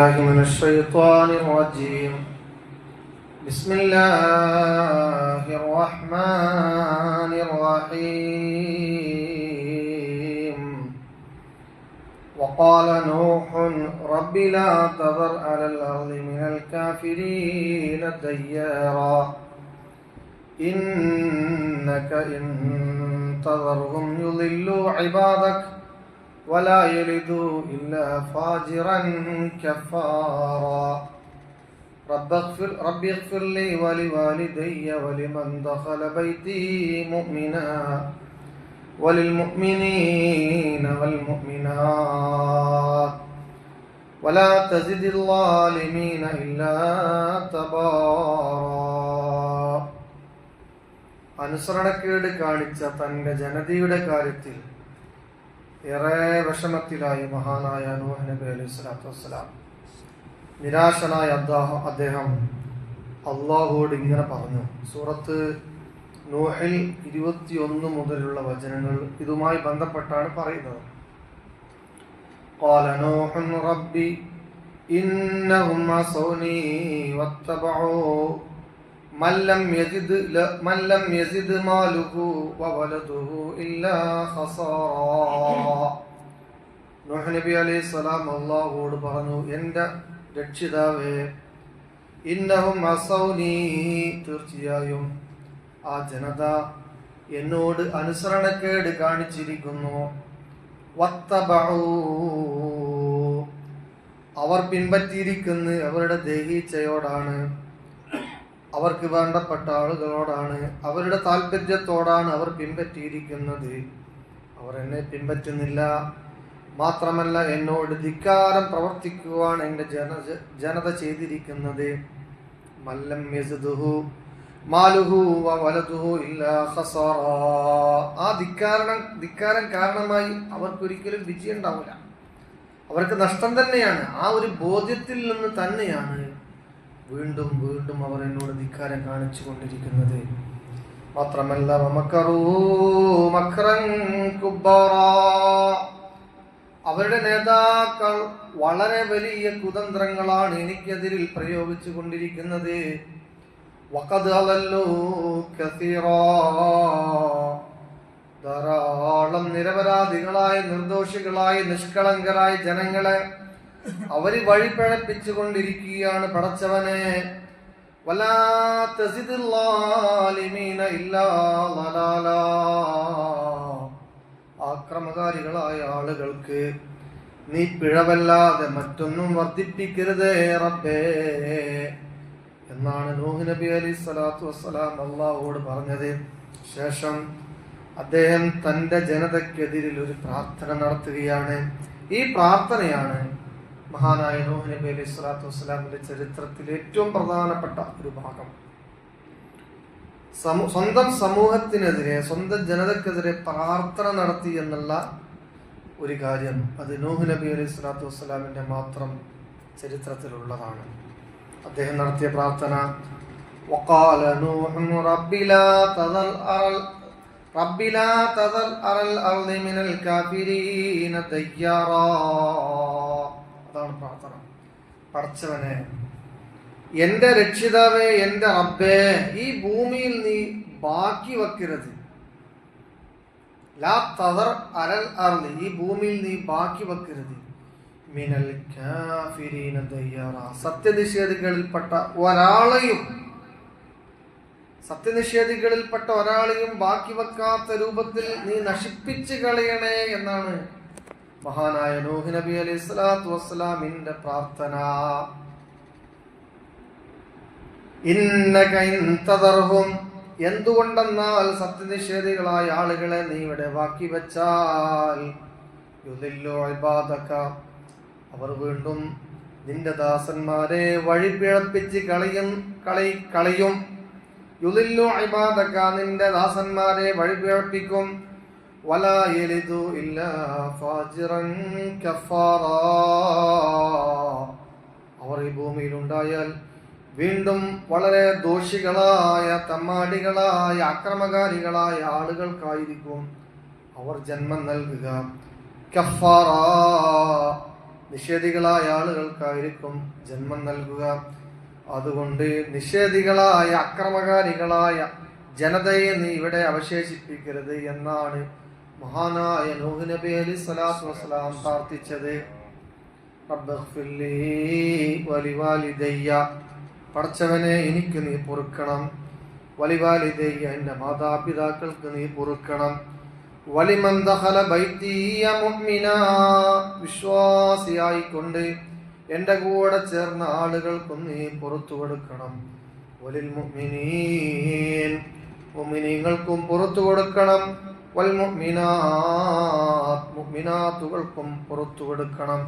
الله من الشيطان الرجيم. بسم الله الرحمن الرحيم. وقال نوح رب لا تذر على الأرض من الكافرين ديارا. إنك إن تذرهم يضلوا عبادك. ولا يلدوا إلا فاجرا كفارا رب اغفر, رب اغفر لي ولوالدي ولمن دخل بيتي مؤمنا وللمؤمنين والمؤمنات ولا تزد الظالمين إلا تبارا അനുസരണക്കേട് കാണിച്ച തന്റെ ജനതയുടെ കാര്യത്തിൽ ഏറെ വിഷമത്തിലായി മഹാനായ നൂഹ് നബി അലൈഹി സ്വലാത്തു വസ്സലാം നിരാശനായ അദ്ദേഹം അദ്ദേഹം അള്ളാഹുവോട് ഇങ്ങനെ പറഞ്ഞു സൂറത്ത് നൂഹിൽ ഇരുപത്തിയൊന്ന് മുതലുള്ള വചനങ്ങൾ ഇതുമായി ബന്ധപ്പെട്ടാണ് പറയുന്നത് قال نوح ربي إنهم عصوني واتبعوا من لم يزد من لم يزد ماله وولده إلا خسارا നൂഹ് നബി അലൈഹി സ്വലാം അള്ളാഹുവോട് പറഞ്ഞു എന്റെ രക്ഷിതാവേ ഇന്നഹും അസൗനീ. തീർച്ചയായും ആ ജനത എന്നോട് അനുസരണക്കേട് കാണിച്ചിരിക്കുന്നു. അവർ പിൻപറ്റിയിരിക്കുന്ന അവരുടെ ദേഹീച്ചയോടാണ്. അവർക്ക് വേണ്ടപ്പെട്ട ആളുകളോടാണ്. അവരുടെ താല്പര്യത്തോടാണ് അവർ പിൻപറ്റിയിരിക്കുന്നത്. അവർ എന്നെ പിൻപറ്റുന്നില്ല. മാത്രമല്ല എന്നോട് ധിക്കാരം പ്രവർത്തിക്കുവാൻ എന്റെ ജന ജനത ചെയ്തിരിക്കുന്നത് മല്ലം യസുദുഹു മാലുഹു വലതുഹു ഇല്ല ആ ധിക്കാരണം ധിക്കാരം കാരണമായി അവർക്കൊരിക്കലും വിജയം ഉണ്ടാവില്ല. അവർക്ക് നഷ്ടം തന്നെയാണ്. ആ ഒരു ബോധ്യത്തിൽ നിന്ന് തന്നെയാണ് വീണ്ടും വീണ്ടും അവർ എന്നോട് ധിക്കാരം കാണിച്ചു കൊണ്ടിരിക്കുന്നത്. മാത്രമല്ല മമക്കറൂ മക്രൻ കുബ്ബാറാ. അവരുടെ നേതാക്കൾ വളരെ വലിയ കുതന്ത്രങ്ങളാണ് എനിക്കെതിരിൽ പ്രയോഗിച്ചു കൊണ്ടിരിക്കുന്നത് ധാരാളം നിരപരാധികളായ നിർദോഷികളായ നിഷ്കളങ്കരായ ജനങ്ങളെ അവർ വഴിപ്പഴപ്പിച്ചു കൊണ്ടിരിക്കുകയാണ് പടച്ചവനെ വലാ ഇല്ലാ ആക്രമകാരികളായ ആളുകൾക്ക് നീ പിഴവല്ലാതെ മറ്റൊന്നും വർദ്ധിപ്പിക്കരുത് റബ്ബേ എന്നാണ് നൂഹ് നബി അലി സ്വലാത്തു വസ്സലാം അള്ളാഹുവോട് പറഞ്ഞത്. ശേഷം അദ്ദേഹം തന്റെ ജനതയ്ക്കെതിരിൽ ഒരു പ്രാർത്ഥന നടത്തുകയാണ്. ഈ പ്രാർത്ഥനയാണ് മഹാനായ നൂഹ് നബി അലി സ്വലാത്തു വസ്സലാമിന്റെ ചരിത്രത്തിൽ ഏറ്റവും പ്രധാനപ്പെട്ട ഒരു ഭാഗം. സ്വന്തം സമൂഹത്തിനെതിരെ സ്വന്തം ജനതക്കെതിരെ പ്രാർത്ഥന നടത്തി എന്നുള്ള ഒരു കാര്യം അത് നൂഹ് നബി അലൈഹി സ്വലാത്തു വസ്സലാമിന്റെ മാത്രം ചരിത്രത്തിലുള്ളതാണ് അദ്ദേഹം നടത്തിയ പ്രാർത്ഥന وقال نوح رب لا تذر أرى رب لا تذر أرى الأرض من الكافرين ديارا അതാണ് പ്രാർത്ഥന പടച്ചവനെ എന്റെ രക്ഷിതാവേ എന്റെ അബ്ബേ ഈ ഭൂമിയിൽ നീ ബാക്കി വയ്ക്കരുത് ലാ തദർ അരൽ അറിഞ്ഞ് ഈ ഭൂമിയിൽ നീ ബാക്കി വയ്ക്കരുത് മിനൽ കാഫിരീന ദയ്യാറ. സത്യനിഷേധികളിൽപ്പെട്ട ഒരാളെയും സത്യനിഷേധികളിൽപ്പെട്ട ഒരാളെയും ബാക്കി വെക്കാത്ത രൂപത്തിൽ നീ നശിപ്പിച്ചു കളയണേ എന്നാണ് മഹാനായ നബി അലൈഹി സ്വലാത്തു വസ്സലാമിന്റെ പ്രാർത്ഥന. ഇന്നക ഇൻതദർഹും. എന്തുകൊണ്ടെന്നാൽ സത്യനിഷേധികളായ ആളുകളെ നീ ഇവിടെ ബാക്കി വെച്ചാൽ. അവർ വീണ്ടും നിന്റെ ദാസന്മാരെ വഴിപിഴപ്പിച്ച് കളയും കളി കളയും. യുദില്ലു ഇബാദക നിന്റെ ദാസന്മാരെ വഴിപിഴപ്പിക്കും. വലാ യലിദു ഇല്ലാ ഫാജിറൻ കഫാറാ. അവർ ഈ ഭൂമിയിൽ ഉണ്ടായാൽ വീണ്ടും വളരെ ദോഷികളായ തമ്മാടികളായ അക്രമകാരികളായ ആളുകൾക്കായിരിക്കും അവർ ജന്മം നൽകുക. കഫാറ നിഷേധികളായ ആളുകൾക്കായിരിക്കും ജന്മം നൽകുക. അതുകൊണ്ട് നിഷേധികളായ അക്രമകാരികളായ ജനതയെ നീ ഇവിടെ അവശേഷിപ്പിക്കരുത് എന്നാണ് മഹാനായ നൂഹ് നബി അലി സ്വലാത്തു വസ്സലാം പ്രാർത്ഥിച്ചത്. റബ്ബ് വലിവാലിദയ്യ. പടച്ചവനെ എനിക്ക് നീ പൊറുക്കണം. വലിവാലിതയ്യ എന്റെ മാതാപിതാക്കൾക്ക് നീ പൊറുക്കണം. വിശ്വാസിയായിക്കൊണ്ട് എന്റെ കൂടെ ചേർന്ന ആളുകൾക്കും നീ പുറത്തു കൊടുക്കണം. വലിൽ മുഅ്മിനീൻ മുഅ്മിനീങ്ങൾക്കും പുറത്തു കൊടുക്കണം. വൽ മുഅ്മിനാത്ത് മുഅ്മിനാത്തുകൾക്കും പുറത്തു കൊടുക്കണം.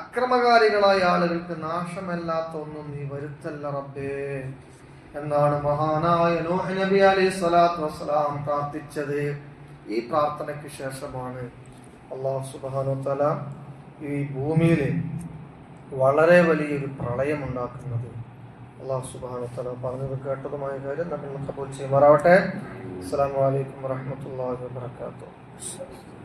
അക്രമകാരികളായ ആളുകൾക്ക് നാശമല്ലാത്ത ഒന്നും നീ വരുത്തല്ല റബ്ബേ. എന്നാണ് മഹാനായ നൂഹ് നബി അലൈഹി സ്വലാത്തു വസ്സലാം പ്രാർത്ഥിച്ചത്. ഈ പ്രാർത്ഥനയ്ക്ക് ശേഷമാണ് അള്ളാഹു സുബ്ഹാനഹു തആല ഈ ഭൂമിയിൽ വളരെ വലിയൊരു പ്രളയം ഉണ്ടാക്കുന്നത്. അള്ളാഹു സുബ്ഹാനഹു തആല പറഞ്ഞത് കേട്ടതുമായ കാര്യം നമ്മൾ കബൂൽ ചെയ്യുമാറാവട്ടെ അസ്സലാമു അലൈക്കും വറഹ്മത്തുള്ളാഹി വബറകാതുഹു